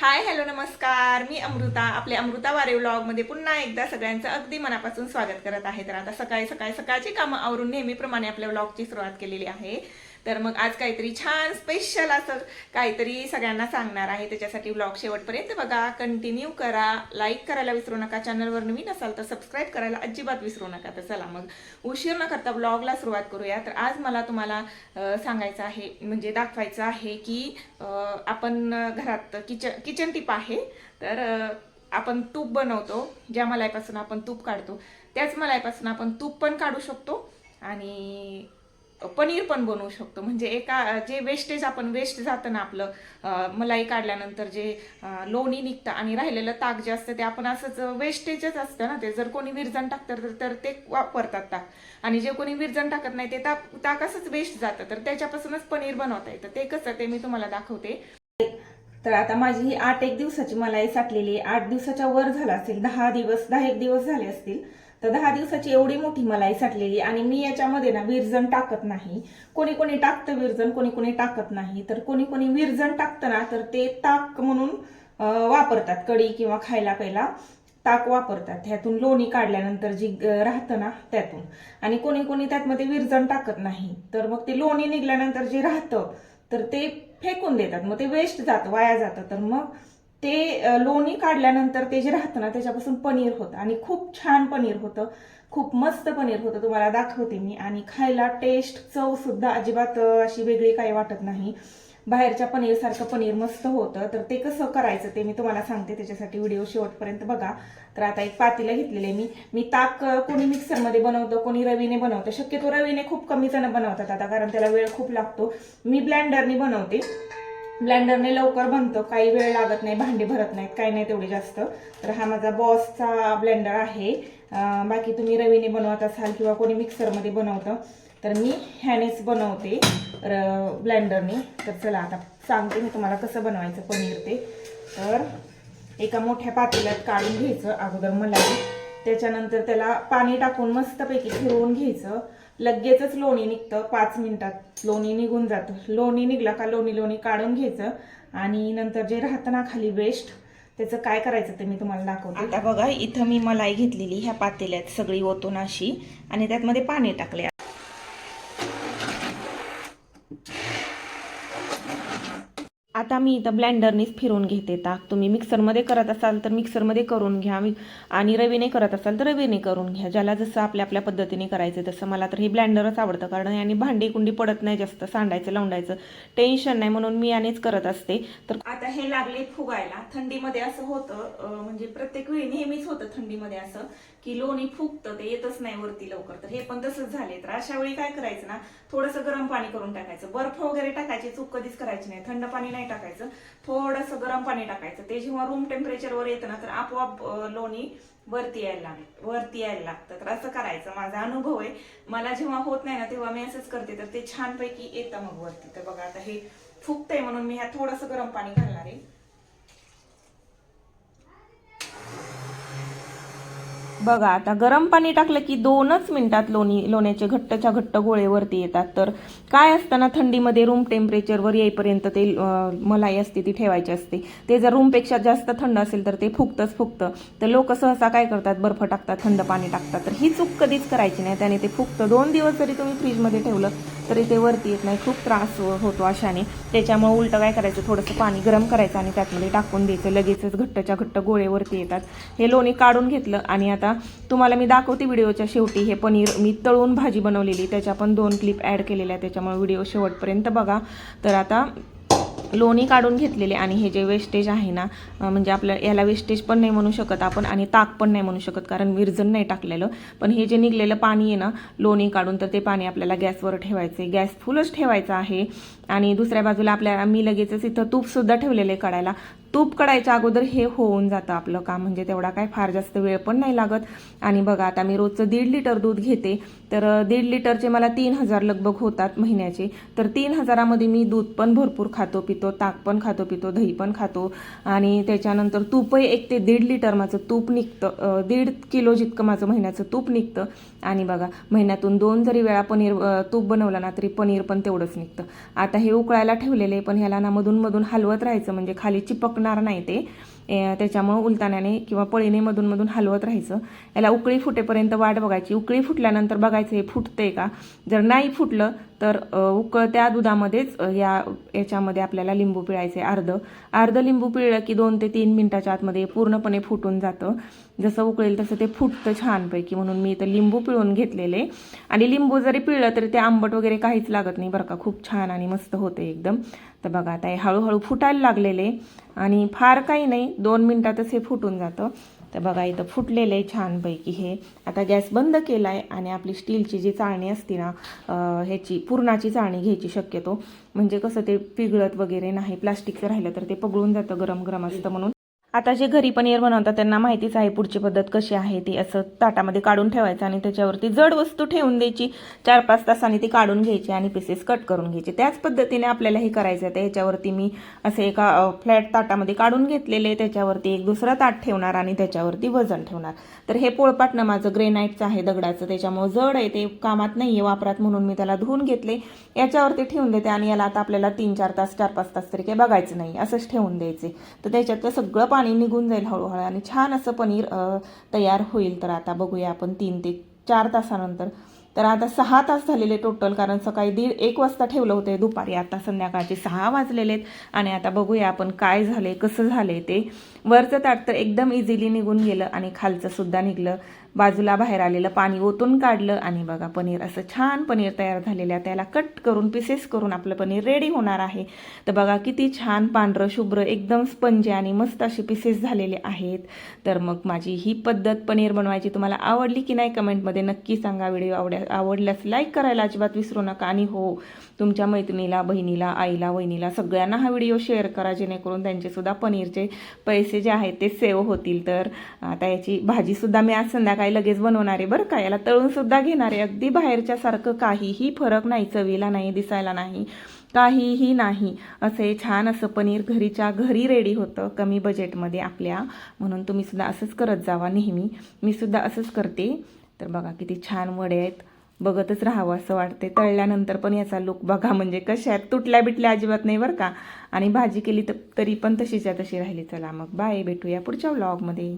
Hi hello नमस्कार. मी अमृता आपल्या अमृता वारे व्लॉगमध्ये पुन्हा एकदा सगळ्यांचं अगदी मनापासून स्वागत करत आहे. तर आता सकाळी सकाळी सकाळची कामं आवरून नेहमीप्रमाणे आपल्या व्लॉगची सुरुवात केलेली आहे. तर मग आज काहीतरी छान स्पेशल असं काहीतरी सगळ्यांना सांगणार आहे. त्याच्यासाठी ब्लॉग शेवटपर्यंत बघा. कंटिन्यू करा. लाईक करायला विसरू नका. चॅनलवर नवीन असाल तर सबस्क्राईब करायला अजिबात विसरू नका. तर चला मग उशीर न करता ब्लॉगला सुरुवात करूया. तर आज मला तुम्हाला सांगायचं आहे म्हणजे दाखवायचं आहे की आपण घरात किचन किचन टिप आहे. तर आपण तूप बनवतो. ज्या मलाईपासून आपण तूप काढतो त्याच मलाईपासून आपण तूप पण काढू शकतो. आणि पनीर पण बनवू शकतो. म्हणजे एका जे वेस्टेज आपण वेस्ट जातं ना आपलं मलाई काढल्यानंतर जे लोणी निघतं आणि राहिलेलं ताक जे असतं ते आपण असंच वेस्टेजच असतं ना ते. जर कोणी विरजण टाकतं तर तर ते वापरतात ताक. आणि जे कोणी विरजण टाकत नाही ते ताक ताक असंच वेस्ट जातं. तर त्याच्यापासूनच पनीर बनवता येतं. ते कसं ते मी तुम्हाला दाखवते. तर आता माझी ही आठ एक दिवसाची मलाई साठलेली आठ दिवसाच्या वर झाला असेल. दहा दिवस दहा एक दिवस झाले असतील. तर दहा दिवसाची एवढी मोठी मलाई साठलेली आणि मी याच्यामध्ये ना विरजण टाकत नाही. कोणी कोणी टाकतं विरजण कोणी कोणी टाकत नाही. तर कोणी कोणी विरजण टाकतं ना तर ते ताक म्हणून वापरतात. कढी किंवा खायला पहिला ताक वापरतात. ह्यातून लोणी काढल्यानंतर जी राहतं ना त्यातून. आणि कोणी कोणी त्यातमध्ये विरजण टाकत नाही. तर मग ते लोणी निघल्यानंतर जे राहतं तर ते फेकून देतात. मग ते वेस्ट जातं वाया जातं. तर मग ते लोणी काढल्यानंतर ते जे राहतं ना त्याच्यापासून पनीर होतं. आणि खूप छान पनीर होतं. खूप मस्त पनीर होतं. तुम्हाला दाखवते मी. आणि खायला टेस्ट चव सुद्धा अजिबात अशी वेगळी काही वाटत नाही. बाहेरच्या पनीरसारखं पनीर मस्त होतं. तर ते कसं करायचं ते मी तुम्हाला सांगते. त्याच्यासाठी व्हिडिओ शेवटपर्यंत बघा. तर आता एक पातीला घेतलेले मी. मी ताक कोणी मिक्सरमध्ये बनवतं कोणी रवीने बनवतं. शक्यतो रवीने खूप कमी जण बनवतात आता कारण त्याला वेळ खूप लागतो. मी ब्लेंडरने बनवते. ब्लेंडरने लवकर बनतं. काही वेळ लागत नाही भांडी भरत नाहीत काही नाही तेवढे जास्त. तर हा माझा बॉसचा ब्लेंडर आहे. बाकी तुम्ही रवीने बनवत असाल किंवा कोणी मिक्सरमध्ये बनवतं तर मी ह्यानेच बनवते र ब्लेंडरने. तर चला आता सांगते मी तुम्हाला कसं बनवायचं पनीर ते. तर एका मोठ्या पातेल्यात काढून घ्यायचं. अगोदर मलाई त्याच्यानंतर त्याला पाणी टाकून मस्तपैकी फिरवून घ्यायचं. लगेचच लोणी निघतं. पाच मिनिटात लोणी निघून जातं. लोणी निघला का लोणी लोणी काढून घ्यायचं. आणि नंतर जे राहतं ना खाली वेस्ट त्याचं काय करायचं ते मी तुम्हाला दाखवते. आता बघा इथं मी मलाई घेतलेली ह्या पातेल्यात सगळी ओतून अशी आणि त्यातमध्ये पाणी टाकले आता मी इथं ब्लेंडरनेच फिरवून घेते ताक. तुम्ही मिक्सरमध्ये करत असाल तर मिक्सरमध्ये करून घ्या. आणि रवीने करत असाल तर रवीने करून घ्या. ज्याला जसं आपल्या आपल्या पद्धतीने करायचं तसं. मला तर हे ब्लेंडरच आवडतं कारण याने भांडी कुंडी पडत नाही जास्त. सांडायचं लावडायचं टेन्शन नाही म्हणून मी यानेच करत असते. तर आता हे लागले फुगायला. थंडीमध्ये असं होतं म्हणजे प्रत्येक वेळी नेहमीच होतं थंडीमध्ये असं की लोणी फुगतं ते येतच नाही वरती लवकर. तर हे पण तसंच झाले. तर अशा वेळी काय करायचं ना थोडंसं गरम पाणी करून टाकायचं. बर्फ वगैरे टाकायची चूक कधीच करायची नाही. थंड पाणी नाही टाकायचं. थोडंसं गरम पाणी टाकायचं. ते जेव्हा रूम टेम्परेचरवर येतं ना तर आपोआप लोणी वरती यायला लागेल. वरती यायला लागतं. तर असं करायचं. माझा अनुभव आहे. मला जेव्हा होत नाही ना तेव्हा मी असंच करते. तर ते छानपैकी येतं मग वरती. तर बघा आता हे फुगतंय म्हणून मी ह्यात थोडंसं गरम पाणी घालणार आहे. बघा आता गरम पाणी टाकलं की दोनच मिनिटात लोणी लोण्याचे घट्टच्या घट्ट गोळे वरती येतात. तर काय असतं ना थंडीमध्ये रूम टेम्परेचरवर येईपर्यंत ते मलाई असते ती ठेवायची असते. ते जर रूमपेक्षा जास्त थंड असेल तर ते फुगतंच फुगतं. तर लोक सहसा काय करतात? बर्फ टाकतात थंड पाणी टाकतात. तर ही चूक कधीच करायची नाही. त्याने ते फुगतं. दोन दिवस जरी तुम्ही फ्रीजमध्ये ठेवलं तरी ते वरती येत नाही. खूप त्रास होतो अशाने. त्याच्यामुळे उलटं काय करायचं? थोडंसं पाणी गरम करायचं आणि त्यातमध्ये टाकून द्यायचं. लगेचच घट्टच्या घट्ट गोळेवरती येतात. हे लोणी काढून घेतलं आणि आता तुम्हाला मी दाखवते व्हिडिओच्या शेवटी. हे पनीर मी तळून भाजी बनवलेली. त्याच्या पण दोन क्लिप ॲड केलेल्या त्याच्या त्याच्यामुळे व्हिडिओ शेवटपर्यंत बघा. तर आता लोणी काढून घेतलेले आणि हे जे वेस्टेज आहे ना म्हणजे आपल्या याला वेस्टेज पण नाही म्हणू शकत आपण आणि ताक पण नाही म्हणू शकत कारण विरजन नाही टाकलेलं. पण हे जे निघलेलं पाणी आहे ना लोणी काढून तर ते पाणी आपल्याला गॅसवर ठेवायचं आहे गॅस फुलच ठेवायचा आहे. आणि दुसऱ्या बाजूला आपल्याला मी लगेचच इथं तूपसुद्धा ठेवलेलं आहे काढायला. तूप कढायच्या अगोदर हे होऊन जातं आपलं काम म्हणजे तेवढा काय फार जास्त वेळ पण नाही लागत. आणि बघा आता मी रोजचं दीड लिटर दूध घेते तर दीड लिटरचे मला तीन हजार लगभग होतात महिन्याचे. तर तीन हजारामध्ये मी दूध पण भरपूर खातो पितो ताक पण खातो पितो दही पण खातो. आणि त्याच्यानंतर तूपही एक ते दीड लिटर माझं तूप निघतं दीड किलो जितकं माझं महिन्याचं तूप निघतं. आणि बघा महिन्यातून दोन जरी वेळा पनीर तूप बनवलं ना तरी पनीर पण तेवढंच निघतं. आता हे उकळायला ठेवलेले पण ह्याला ना मधून मधून हलवत राहायचं म्हणजे खाली चिपकणार नाही ते. त्याच्यामुळं उलताण्याने किंवा पळीने मधून मधून हलवत राहायचं. याला उकळी फुटेपर्यंत वाट बघायची. उकळी फुटल्यानंतर बघायचं हे फुटतंय का? जर नाही फुटलं तर उकळत्या दुधामध्येच या याच्यामध्ये आपल्याला लिंबू पिळायचे अर्ध. अर्ध लिंबू पिळलं की दोन ते तीन मिनटाच्या आतमध्ये पूर्णपणे फुटून जातं. जसं उकळेल तसं ते फुटतं छानपैकी. म्हणून मी इथं लिंबू पिळून घेतलेले. आणि लिंबू जरी पिळलं तरी ते आंबट वगैरे काहीच लागत नाही बरं का. खूप छान आणि मस्त होते एकदम. तर बघा आता हे हळूहळू फुटायला लागलेले. आणि फार काही नाही. दोन मिनटातच हे फुटून जातं. तर बघा इथं फुटलेलं आहे छानपैकी हे. आता गॅस बंद केला आहे आणि आपली स्टीलची जी चाळणी असते ना ह्याची पुरणाची चाळणी घ्यायची शक्यतो. म्हणजे कसं ते पिघळत वगैरे नाही प्लास्टिकचं राहिलं तर ते पगळून जातं गरम गरम असतं म्हणून. आता जे घरी पनीर बनवतात त्यांना माहितीच आहे पुढची पद्धत कशी आहे ती. असं ताटामध्ये काढून ठेवायचं आणि त्याच्यावरती जड वस्तू ठेवून द्यायची. चार पाच तासांनी ती काढून घ्यायची आणि पीसेस कट करून घ्यायची. त्याच पद्धतीने आपल्याला हे करायचं आहे. तर मी असे एका फ्लॅट ताटामध्ये काढून घेतलेले. त्याच्यावरती एक दुसरा ताट ठेवणार आणि त्याच्यावरती वजन ठेवणार. तर हे पोळपाटणं माझं ग्रेनाईटचं आहे दगडाचं. त्याच्यामुळं जड आहे ते कामात नाही आहे वापरात म्हणून मी त्याला धुवून घेतले. याच्यावरती ठेवून देते आणि याला आता आपल्याला तीन चार तास चार पाच तास तरी काही बघायचं नाही. असंच ठेवून द्यायचे. तर त्याच्यातलं सगळं पाणी निघून जाईल हळूहळू आणि छान असं पनीर तयार होईल. तर आता बघूया आपण तीन ते चार तासानंतर. तर आता सहा तास झालेले टोटल कारण सकाळी दीड एक वाजता ठेवलं होतं दुपारी. आता संध्याकाळचे सहा वाजलेले आहेत आणि आता बघूया आपण काय झाले कसं झाले ते. वरचं ताट तर एकदम इझिली निघून गेलं आणि खालचं सुद्धा निघलं. बाजूला बाहेर आलेलं पाणी ओतून काढलं आणि बघा पनीर असं छान पनीर तयार झालेलं आहे. त्याला कट करून पीसेस करून आपलं पनीर रेडी होणार आहे. तर बघा किती छान पांढरं शुभ्र एकदम स्पंजी आणि मस्त असे पीसेस झालेले आहेत. तर मग माझी ही पद्धत पनीर बनवायची तुम्हाला आवडली की नाही कमेंटमध्ये नक्की सांगा. व्हिडिओ आवड्या आवडल्यास लाईक करायला अजिबात विसरू नका. आणि हो तुमच्या मैत्रिणीला बहिणीला आईला वहिनीला सगळ्यांना हा व्हिडिओ शेअर करा जेणेकरून त्यांचेसुद्धा पनीरचे पैसे जे आहेत ते सेव्ह होतील. तर आता याची भाजीसुद्धा मी आज संध्याकाळी काय लगेच बनवणार आहे बरं का? याला तळून सुद्धा घेणार. आहे अगदी बाहेरच्या सारखं काहीही फरक नाही चवीला नाही दिसायला नाही काहीही नाही. असे छान असं पनीर घरीच्या घरी रेडी होतं कमी बजेटमध्ये आपल्या. म्हणून तुम्ही सुद्धा असंच करत जावा नेहमी. मी सुद्धा असंच करते. तर बघा किती छान वडे आहेत. बघतच राहावं असं वाटते तळल्यानंतर पण याचा लुक बघा म्हणजे कशा आहेत. तुटल्या बिटल्या अजिबात नाही बरं का? आणि भाजी केली तर तरी पण तशीच्या तशी राहिली. चला मग बाय भेटूया पुढच्या व्लॉगमध्ये